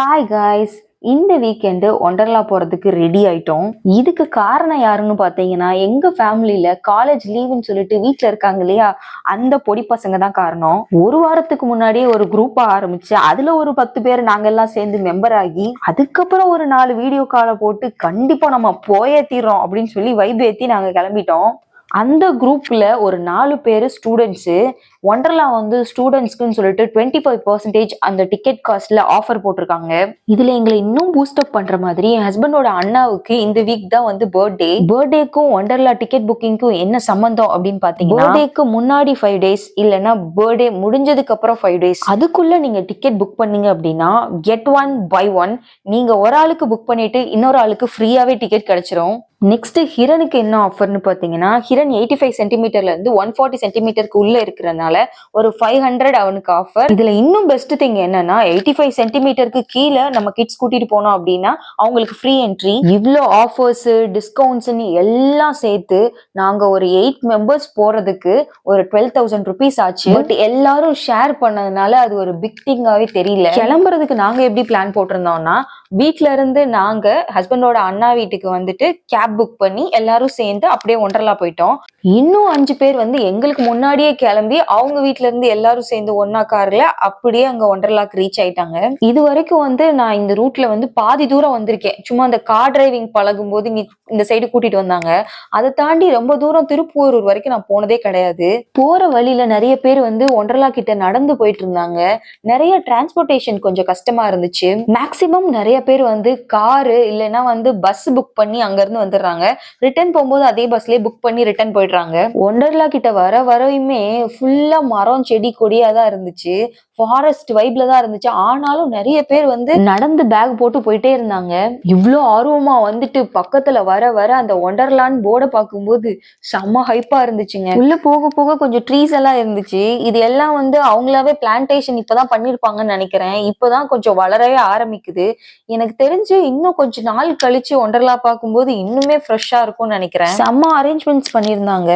Hi guys இந்த weekend Wonderla போகிறதுக்கு ready ஆயிட்டோம். இதுக்கு காரணம் யாருன்னு பார்த்தீங்கன்னா எங்கள் ஃபேமிலியில் காலேஜ் லீவுன்னு சொல்லிட்டு வீட்டில் இருக்காங்க இல்லையா? அந்த பொடி பசங்க தான் காரணம். ஒரு வாரத்துக்கு முன்னாடியே ஒரு குரூப்பாக ஆரம்பிச்சு அதில் ஒரு பத்து பேர் நாங்கள்லாம் சேர்ந்து மெம்பர் ஆகி அதுக்கப்புறம் ஒரு நாலு வீடியோ காலை போட்டு கண்டிப்பாக நம்ம போயே தீர்றோம் அப்படின்னு சொல்லி வைப் ஏற்றி நாங்கள் கிளம்பிட்டோம். அந்த குரூப்பில் ஒரு நாலு பேர் ஸ்டூடெண்ட்ஸு ஒண்டர்லா வந்து ஸ்டூடெண்ட்ஸ்க்குன்னு சொல்லிட்டு டுவெண்ட்டி ஃபைவ் பர்சன்டேஜ் அந்த டிக்கெட் காஸ்ட்ல ஆஃபர் போட்டிருக்காங்க. இதுல எங்களை இன்னும் பூஸ்டப் பண்ற மாதிரி என் ஹஸ்பண்டோட அண்ணாவுக்கு இந்த வீக் தான் வந்து பர்த்டே பர்த்டேக்கும் ஒண்டர்லா டிக்கெட் புக்கிங்க்கும் என்ன சம்பந்தம் அப்படின்னு பாத்தீங்கன்னா பர்த்டேக்கு முன்னாடி ஃபைவ் டேஸ் இல்லைன்னா பர்த்டே முடிஞ்சதுக்கு அப்புறம் ஃபைவ் டேஸ் அதுக்குள்ள நீங்க டிக்கெட் புக் பண்ணீங்க அப்படின்னா கெட் ஒன் பை ஒன் நீங்க ஒரு ஆளுக்கு புக் பண்ணிட்டு இன்னொரு ஆளுக்கு ஃப்ரீயாவே டிக்கெட் கிடைச்சிரும். நெக்ஸ்ட் ஹிரனுக்கு என்ன ஆஃபர்னு பார்த்தீங்கன்னா ஹிரன் எயிட்டி ஃபைவ் சென்டிமீட்டர்ல இருந்து ஒன் ஃபார்ட்டி சென்டிமீட்டருக்கு உள்ள இருக்கிறனால ஒரு ஃபைவ் ஹண்ட்ரட் அவனுக்கு ஆஃபர் இதுல இன்னும் பெஸ்ட் திங் என்னன்னா எயிட்டி ஃபைவ் சென்டிமீட்டருக்கு கீழே நம்ம கிட்ஸ் கூட்டிட்டு போனோம் அப்படின்னா அவங்களுக்கு ஃப்ரீ என்ட்ரி இவ்வளோ ஆஃபர்ஸ் டிஸ்கவுண்ட்ஸ்னு எல்லாம் சேர்த்து நாங்க ஒரு எயிட் மெம்பர்ஸ் போறதுக்கு ஒரு டுவெல் தௌசண்ட் ருபீஸ் ஆச்சு. பட் எல்லாரும் ஷேர் பண்ணதுனால அது ஒரு பிக் திங்காவே தெரியல. கிளம்புறதுக்கு நாங்க எப்படி பிளான் போட்டிருந்தோம்னா வீட்ல இருந்து நாங்க ஹஸ்பண்டோட அண்ணா வீட்டுக்கு வந்துட்டு கேப் புக் பண்ணி எல்லாரும் சேர்ந்து அப்படியே ஒண்டர்லா போயிட்டோம். இன்னும் அஞ்சு பேர் வந்து எங்களுக்கு முன்னாடியே கிளம்பி அவங்க வீட்ல இருந்து எல்லாரும் சேர்ந்து ஒன்னா கார்ல அப்படியே அங்க ஒண்டர்லாக்கு ரீச் ஆயிட்டாங்க. இது வரைக்கும் வந்து நான் இந்த ரூட்ல வந்து பாதி தூரம் வந்திருக்கேன். சும்மா அந்த கார் டிரைவிங் பழகும் போது இங்க இந்த சைடு கூட்டிட்டு வந்தாங்க. அதை தாண்டி ரொம்ப தூரம் திருப்பூரூர் வரைக்கும் நான் போனதே கிடையாது. போற வழியில நிறைய பேர் வந்து ஒண்டர்லா கிட்ட நடந்து போயிட்டு இருந்தாங்க. நிறைய டிரான்ஸ்போர்ட்டேஷன் கொஞ்சம் கஷ்டமா இருந்துச்சு. மேக்சிமம் நிறைய பேர் வந்து காரு இல்லைன்னா வந்து பஸ் புக் பண்ணி அங்க இருந்து வந்துடுறாங்க. ரிட்டர்ன் போகும்போது அதே பஸ்லயே புக் பண்ணி ரிட்டர்ன் போயிடுறாங்க. ஒண்டர்லா கிட்ட வர வரையுமே ஃபுல்லா மரம் செடி கொடியா தான் இருந்துச்சு. ஃபாரஸ்ட் வைப்ல தான் இருந்துச்சு. ஆனாலும் நிறைய பேர் வந்து நடந்து பேக் போட்டு போயிட்டே இருந்தாங்க. இவ்ளோ ஆர்வமா வந்துட்டு பக்கத்துல வர வர அந்த ஒண்டர்லான்னு போர்டை பார்க்கும்போது செம்ம ஹைப்பா இருந்துச்சுங்க. உள்ள போக போக கொஞ்சம் ட்ரீஸ் எல்லாம் இருந்துச்சு. இது எல்லாம் வந்து அவங்களாவே பிளான்டேஷன் இப்பதான் பண்ணிருப்பாங்கன்னு நினைக்கிறேன். இப்பதான் கொஞ்சம் வளரவே ஆரம்பிக்குது. எனக்கு தெரிஞ்சு இன்னும் கொஞ்ச நாள் கழிச்சு ஒண்டர்லா பார்க்கும்போது இன்னுமே ஃப்ரெஷ்ஷா இருக்கும்னு நினைக்கிறேன். செம்ம அரேஞ்ச்மெண்ட்ஸ் பண்ணியிருந்தாங்க.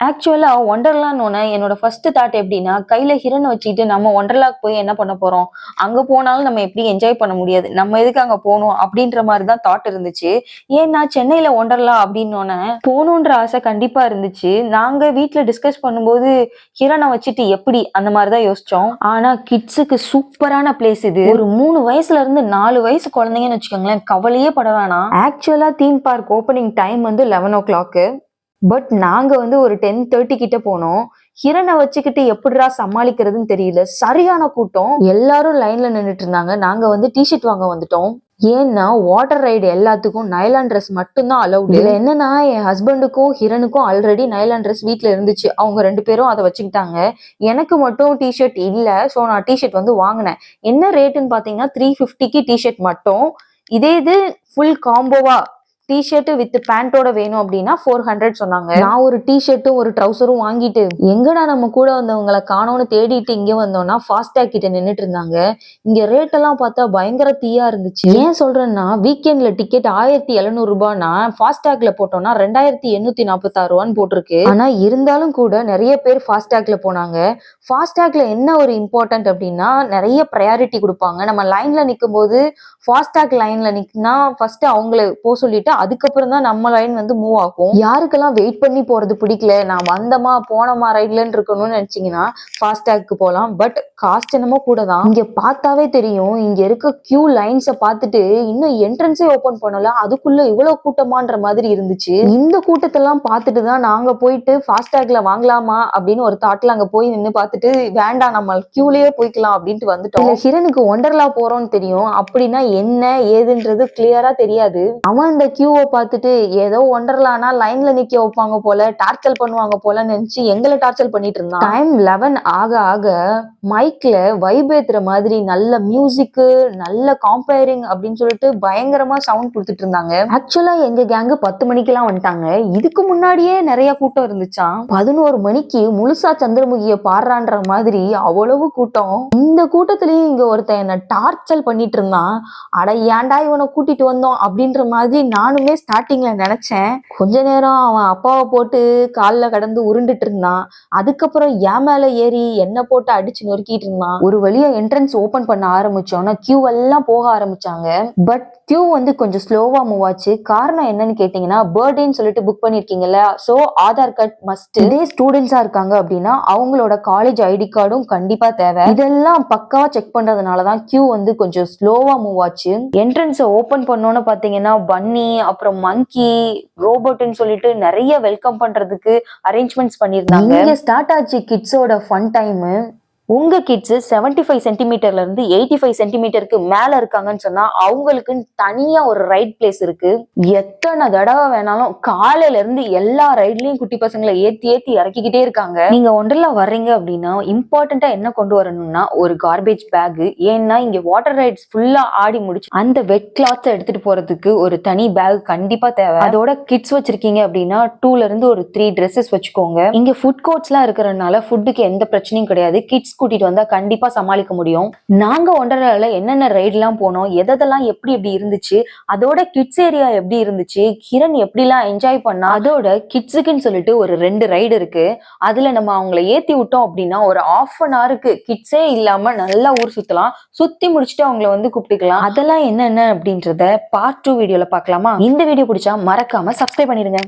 ஆக்சுவலாக ஒண்டர்லான்னு என்னோட ஃபர்ஸ்ட் தாட் எப்படின்னா கையில் ஹிரன் வச்சுக்கிட்டு நம்ம ஒண்டர்லாக்கு போய் என்ன பண்ண போகிறோம் அங்கே போனாலும் நம்ம எப்படி என்ஜாய் பண்ண முடியாது? நம்ம எதுக்கு அங்கே போகணும்? அப்படின்ற மாதிரி தான் தாட் இருந்துச்சு. ஏன்னா சென்னையில் ஒண்டர்லா அப்படின்னோடனே போகணுன்ற ஆசை கண்டிப்பாக இருந்துச்சு. நாங்கள் வீட்டில் டிஸ்கஸ் பண்ணும்போது ஹிரனை வச்சுட்டு எப்படி? அந்த மாதிரி தான் யோசித்தோம் ஆனால் கிட்ஸுக்கு சூப்பரான பிளேஸ் இது. ஒரு மூணு வயசுலேருந்து நாலு வயசு குழந்தைங்கன்னு வச்சுக்கோங்களேன் கவலையே பட வேணாம். ஆக்சுவலாக தீம் பார்க் ஓப்பனிங் டைம் வந்து லெவன் ஓ கிளாக்கு பட் நாங்க வந்து ஒரு டென் தேர்ட்டி கிட்ட போனோம். ஹிரனை வச்சுக்கிட்டு எப்படிடா சமாளிக்கிறதுன்னு தெரியல. சரியான கூட்டம். எல்லாரும் லைன்ல நின்றுட்டு இருந்தாங்க. நாங்க வந்து டிஷர்ட் வாங்க வந்துட்டோம். ஏன்னா வாட்டர் ரைடு எல்லாத்துக்கும் நைலான் ட்ரெஸ் மட்டும்தான் அலௌட் இதுல என்னன்னா என் ஹஸ்பண்டுக்கும் ஹிரனுக்கும் ஆல்ரெடி நைலான் ட்ரெஸ் வீட்ல இருந்துச்சு. அவங்க ரெண்டு பேரும் அதை வச்சுக்கிட்டாங்க. எனக்கு மட்டும் டிஷர்ட் இல்ல. ஸோ நான் டிஷர்ட் வந்து வாங்கினேன். என்ன ரேட்டுன்னு பாத்தீங்கன்னா த்ரீ ஃபிஃப்டிக்கு டிஷர்ட் மட்டும். இதே இது ஃபுல் காம்போவா டிஷர்ட் வித் பேண்டோட வேணும் அப்படின்னா ஃபோர் ஹண்ட்ரட் சொன்னாங்க. நான் ஒரு டிஷர்ட்டும் ஒரு ட்ரௌசரும் வாங்கிட்டு எங்கடா நம்ம கூட வந்தவங்களை காணோன்னு தேடிட்டு இங்கே வந்தோம்னா ஃபாஸ்டாக் கிட்ட நின்றுட்டு இருந்தாங்க. இங்க ரேட் எல்லாம் பார்த்தா பயங்கர தீயா இருந்துச்சு. ஏன் சொல்றேன்னா வீக்கெண்ட்ல டிக்கெட் ஆயிரத்தி எழுநூறு ரூபாய்னா ஃபாஸ்டாக்ல போட்டோம்னா ரெண்டாயிரத்தி எண்ணூத்தி நாற்பத்தாறு ரூபான்னு போட்டிருக்கு. ஆனா இருந்தாலும் கூட நிறைய பேர் ஃபாஸ்டாக்ல போனாங்க. ஃபாஸ்டாக்ல என்ன ஒரு இம்பார்ட்டன்ட் அப்படின்னா நிறைய ப்ரையாரிட்டி கொடுப்பாங்க. நம்ம லைன்ல நிற்கும் போது ஃபாஸ்டாக் லைன்ல நிற்கினா ஃபர்ஸ்ட் அவங்கள போக சொல்லிட்டு அதுக்கப்புறம் தான் நம்ம லைன் வந்து மூவ் ஆகும். யாருக்கெல்லாம் வெயிட் பண்ணி போறது பிடிக்கல நான் வந்தமா போனமா ரைட்லன்னு இருக்கணும்னு நினைச்சீங்கன்னா ஃபாஸ்டேக்கு போகலாம். பட் காஸ்ட் என்னமோ கூட தான். இங்க பார்த்தாவே தெரியும். இங்க இருக்க கியூ லைன்ஸை பார்த்துட்டு இன்னும் என்ட்ரன்ஸே ஓபன் பண்ணல. அதுக்குள்ள இவ்வளவு கூட்டமான்ற மாதிரி இருந்துச்சு. இந்த கூட்டத்தெல்லாம் பார்த்துட்டு தான் நாங்க போயிட்டு ஃபாஸ்டேக்ல வாங்கலாமா அப்படின்னு ஒரு தாட்ல அங்க போய் நின்று பார்த்துட்டு வேண்டாம் நம்ம கியூலயே போய்க்கலாம் அப்படின்ட்டு வந்துட்டோம். ஹிரனுக்கு ஒண்டர்லா போறோம்னு தெரியும். அப்படின்னா என்ன ஏதுன்றது கிளியரா தெரியாது. அவன் இந்த கியூவை பார்த்துட்டு ஏதோ ஒண்டர்லானா லைன்ல நிக்க வைப்பாங்க போல டார்ச்சல் பண்ணுவாங்க போல நினைச்சு எங்களை டார்ச்சல் பண்ணிட்டு இருந்தான். டைம் லெவன் ஆக ஆக மைக்ல வைப் ஏத்துற மாதிரி நல்ல மியூசிக் நல்ல காம்பேரிங் அப்படின்னு சொல்லிட்டு பயங்கரமா சவுண்ட் கொடுத்துட்டு இருந்தாங்க. ஆக்சுவலா எங்க கேங்கு பத்து மணிக்கெல்லாம் வந்துட்டாங்க. இதுக்கு முன்னாடியே நிறைய கூட்டம் இருந்துச்சாம் பதினோரு மணிக்கு முழுசா சந்திரமுகிய பாடுறான்ற மாதிரி அவ்வளவு கூட்டம். இந்த கூட்டத்திலயும் இங்க ஒருத்தன் என்ன டார்ச்சல் பண்ணிட்டு இருந்தான். அட ஏன்டா இவனை கூட்டிட்டு வந்தோம் அப்படின்ற மாதிரி நானும் நானுமே ஸ்டார்டிங்ல நினைச்சேன். கொஞ்ச நேரம் அவன் அப்பாவை போட்டு காலில் கடந்து உருண்டுட்டு இருந்தான். அதுக்கப்புறம் என் மேல ஏறி என்ன போட்டு அடிச்சு நொறுக்கிட்டு இருந்தான். ஒரு வழியா என்ட்ரன்ஸ் ஓபன் பண்ண ஆரம்பிச்சோன்னா கியூ எல்லாம் போக ஆரம்பிச்சாங்க. பட் கியூ வந்து கொஞ்சம் ஸ்லோவா மூவ் ஆச்சு. காரணம் என்னன்னு கேட்டீங்கன்னா பர்த்டேன்னு சொல்லிட்டு புக் பண்ணிருக்கீங்கல்ல சோ ஆதார் கார்டு மஸ்ட் இதே ஸ்டூடெண்ட்ஸா இருக்காங்க அப்படின்னா அவங்களோட காலேஜ் ஐடி கார்டும் கண்டிப்பா தேவை. இதெல்லாம் பக்காவா செக் பண்றதுனாலதான் கியூ வந்து கொஞ்சம் ஸ்லோவா மூவ் ஆச்சு. என்ட்ரன்ஸை ஓபன் பண்ணோன்னு பாத்தீங்கன்னா பன்னி அப்புறம் மங்கி ரோபோட்னு சொல்லிட்டு நிறைய வெல்கம் பண்றதுக்கு அரேஞ்ச்மெண்ட்ஸ் பண்ணியிருந்தாங்க. ஸ்டார்ட் ஆச்சு கிட்ஸோட ஃபன் டைம் உங்க கிட்ஸ் 75 ஃபைவ் சென்டிமீட்டர்ல இருந்து எயிட்டி ஃபைவ் சென்டிமீட்டருக்கு மேல இருக்காங்கன்னு சொன்னா அவங்களுக்குன்னு தனியா ஒரு ரைட் பிளேஸ் இருக்கு. எத்தனை தடவை வேணாலும் காலையில இருந்து எல்லா ரைட்லயும் குட்டி பசங்களை ஏத்தி ஏத்தி இறக்கிக்கிட்டே இருக்காங்க. நீங்க ஒன்றல்ல வர்றீங்க அப்படின்னா இம்பார்ட்டண்டா என்ன கொண்டு வரணும்னா ஒரு கார்பேஜ் பேக் ஏன்னா இங்க வாட்டர் ரைட்ஸ் ஃபுல்லா ஆடி முடிச்சு அந்த வெட் கிளாத்ஸ் எடுத்துட்டு போறதுக்கு ஒரு தனி பேக் கண்டிப்பா தேவை. அதோட கிட்ஸ் வச்சிருக்கீங்க அப்படின்னா டூல இருந்து ஒரு த்ரீ ட்ரெஸ்ஸஸ் வச்சுக்கோங்க. இங்க ஃபுட் கோர்ட்ஸ் எல்லாம் இருக்கிறதுனால ஃபுட்டுக்கு எந்த பிரச்சனையும் கிடையாது. கிட்ஸ் கிட்ஸ் கூட்டிட்டு வந்தா கண்டிப்பா சமாளிக்க முடியும். நாங்க ஒன்றரை என்னென்ன ரைட்லாம் போனோம் எதெல்லாம் எப்படி எப்படி இருந்துச்சு அதோட கிட்ஸ் ஏரியா எப்படி இருந்துச்சு கிரண் எப்படிலாம் என்ஜாய் பண்ணா அதோட கிட்ஸுக்குன்னு சொல்லிட்டு ஒரு ரெண்டு ரைடு இருக்கு. அதுல நம்ம அவங்கள ஏத்தி விட்டோம் அப்படின்னா ஒரு ஆஃப் அன் ஹவருக்கு கிட்ஸே இல்லாம நல்லா ஊர் சுத்தலாம். சுத்தி முடிச்சுட்டு அவங்கள வந்து கூப்பிட்டுக்கலாம். அதெல்லாம் என்னென்ன அப்படின்றத பார்ட் டூ வீடியோல பார்க்கலாமா? இந்த வீடியோ பிடிச்சா மறக்காம சப்ஸ்கிரைப் பண்ணிடுங்க.